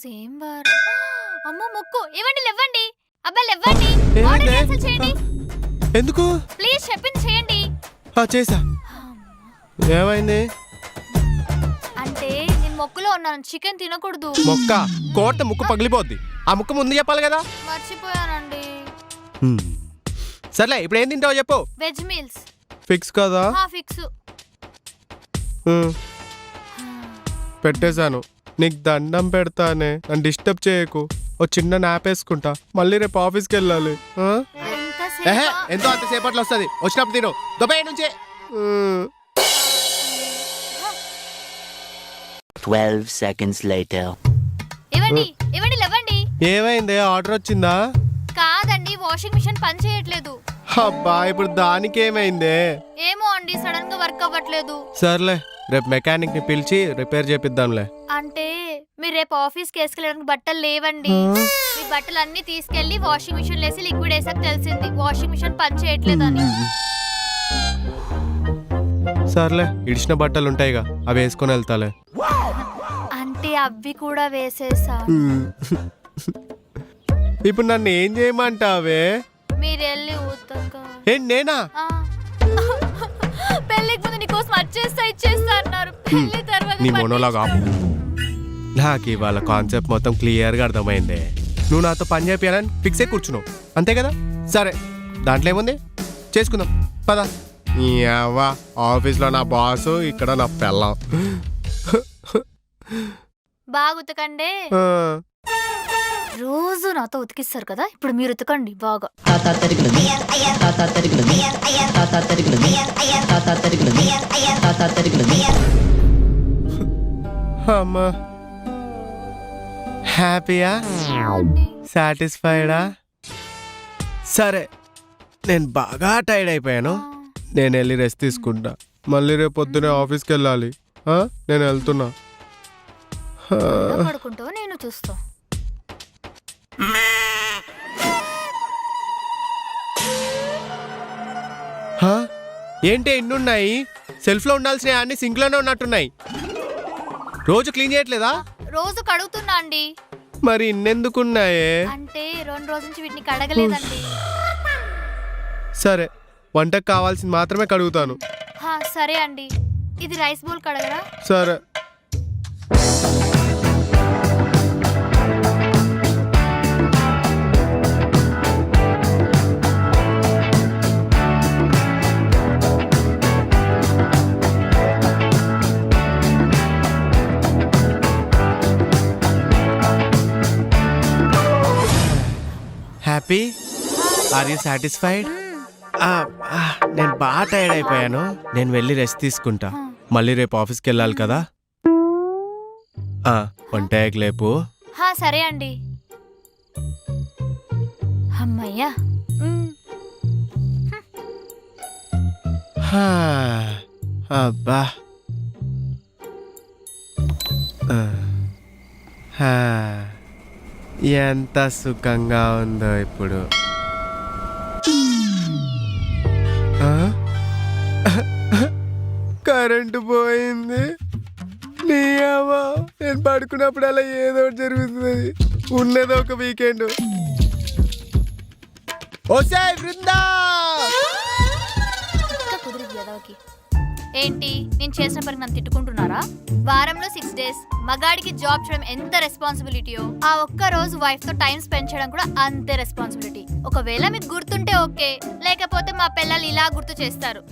రోజు ఏం వారు అమ్మో ముక్కు. ఇవ్వండి లేవ్వండి అబ్బాయి లేవ్వండి ఏమైంది? ఆర్డర్ క్యాన్సిల్ చేయండి. ఎందుకు? ప్లీజ్ చెప్పింది చేయండి. ఆ, చేసా. ఏమైంది? అంటే నేను మొక్కులో ఉన్నాను. చికెన్ తినకూడదు. మొక్క? కోట ముక్కు పగిలిపోద్ది. ఆ ముక్క ముందు చెప్పాలి కదా? మర్చిపోయానండి. హ్మ్. సర్లే ఇప్పుడు ఏం తింటావో చెప్పు. వెజ్ మీల్స్ ఫిక్స్ కదా? Fix hmm. పెట్టేశాను. నీకు దండం పెడతానే. నన్ను డిస్టర్బ్ చేయకు. ఓ చిన్న నాప్ వేసుకుంటా. మళ్ళీ రేపు ఆఫీస్కి వెళ్ళాలి. ఆ? ఏహే, ఎంతో అంతసేపట్లో వస్తుంది. వచ్చినప్పుడు తిను. దుబాయ్ నుంచి. హ్మ్. 12 seconds later. ఇవ్వండి ఇవ్వండి లేవ్వండి ఏమైంది? ఆర్డర్ వచ్చిందా? కాదండి వాషింగ్ మిషన్ పని చేయట్లేదు. అబ్బా ఇప్పుడు దానికి ఏమైందే ఏమో అండి సడన్గా వర్క్ అవ్వట్లేదు. సర్లే. రేపు మెకానిక్ని పిలిచి రిపేర్ చేపిద్దాంలే. అంటే మీరు రేపు ఆఫీస్కి వేసుకెళ్ళడానికి బట్టలు లేవండి. మీ బట్టలు అన్ని తీసుకెళ్ళి వాషింగ్ మిషన్ లేసి లిక్విడ్ వేసాక తెలిసింది. వాషింగ్ మిషన్ పని చేయట్లేదని. సర్లే ఇడిచిన బట్టలు ఉంటాయిగా అవి వేసుకొని వెళ్తాలే. అంటే అవి కూడా వేసేసా? ఇప్పుడు నన్ను ఏం చేయమంటావే? మీరు వెళ్ళి ఉతక. ఏంటి నేనా. పెళ్ళికి ముందు నీకోసం వచ్చేస్తా ఇచ్చేస్తా అన్నారు. పెళ్ళి తర్వాత నీ మోనోలాగ్ ఆపు. నాకు ఇవాళ కాన్సెప్ట్ మొత్తం క్లియర్గా అర్థమైంది. నువ్వు నాతో పని చేయాలని ఫిక్స్ అయి కూర్చున్నావు. అంతే కదా? సరే. దాంట్లో ఏముంది? చేసుకుందాం. పద. అవ్వ ఆఫీస్లో నా బాసు ఇక్కడ నా పెళ్ళం. బాగా ఉతకండి ఆ, రోజు నాతో ఉతికిస్తారు కదా? ఇప్పుడు మీరు ఉతకండి బాగా. అమ్మా. హ్యాపీయా సాటిస్ఫైడా సరే నేను బాగా టైర్డ్ అయిపోయాను. నేను వెళ్ళి రెస్ట్ తీసుకుంటా. మళ్ళీ రేపు పొద్దునే ఆఫీస్కి వెళ్ళాలి? నేను వెళ్తున్నా. పడుకుంటావు నేను చూస్తా? ఏంటి ఎన్నున్నాయి సెల్ఫ్లో ఉండాల్సిన అన్ని సింక్లోనే ఉన్నట్టున్నాయి. రోజు క్లీన్ చేయట్లేదా? రోజు కడుగుతున్నా అండి. మరి ఇన్నెందుకున్నాయే? అంటే రెండు రోజుల నుంచి వీటిని కడగలేదండి. సరే వంటకు కావాల్సింది మాత్రమే కడుగుతాను. హా, సరే అండి. ఇది రైస్ బౌల్ కడగరా? సరే. హ్యాపీ ఆర్ యూ సాటిస్ఫైడ్ నేను బాగా టైర్డ్ అయిపోయాను. నేను వెళ్ళి రెస్ట్ తీసుకుంటా. మళ్ళీ రేపు ఆఫీస్కి వెళ్ళాలి కదా. ఆ, వంటయ్యకు లేపు. హా, సరే అండి. అమ్మయ్యా. అబ్బా. హా, ఎంత సుఖంగా ఉందో ఇప్పుడు. కరెంటు పోయింది. నీ నేను పడుకున్నప్పుడు అలా ఏదో ఒకటి జరుగుతుంది. ఉన్నది ఒక వీకెండ్ ఓసాయ్ బృందా! కుదిరి ఏంటి? నేను చేసిన పనికి నన్ను తిట్టుకుంటున్నారా? వారంలో సిక్స్ డేస్ మగాడికి జాబ్ చేయడం ఎంత రెస్పాన్సిబిలిటీయో ఆ ఒక్క రోజు వైఫ్తో టైం స్పెండ్ చేయడం కూడా అంతే రెస్పాన్సిబిలిటీ ఒకవేళ మీకు గుర్తుంటే ఓకే లేకపోతే మా పిల్లలు ఇలా గుర్తు చేస్తారు.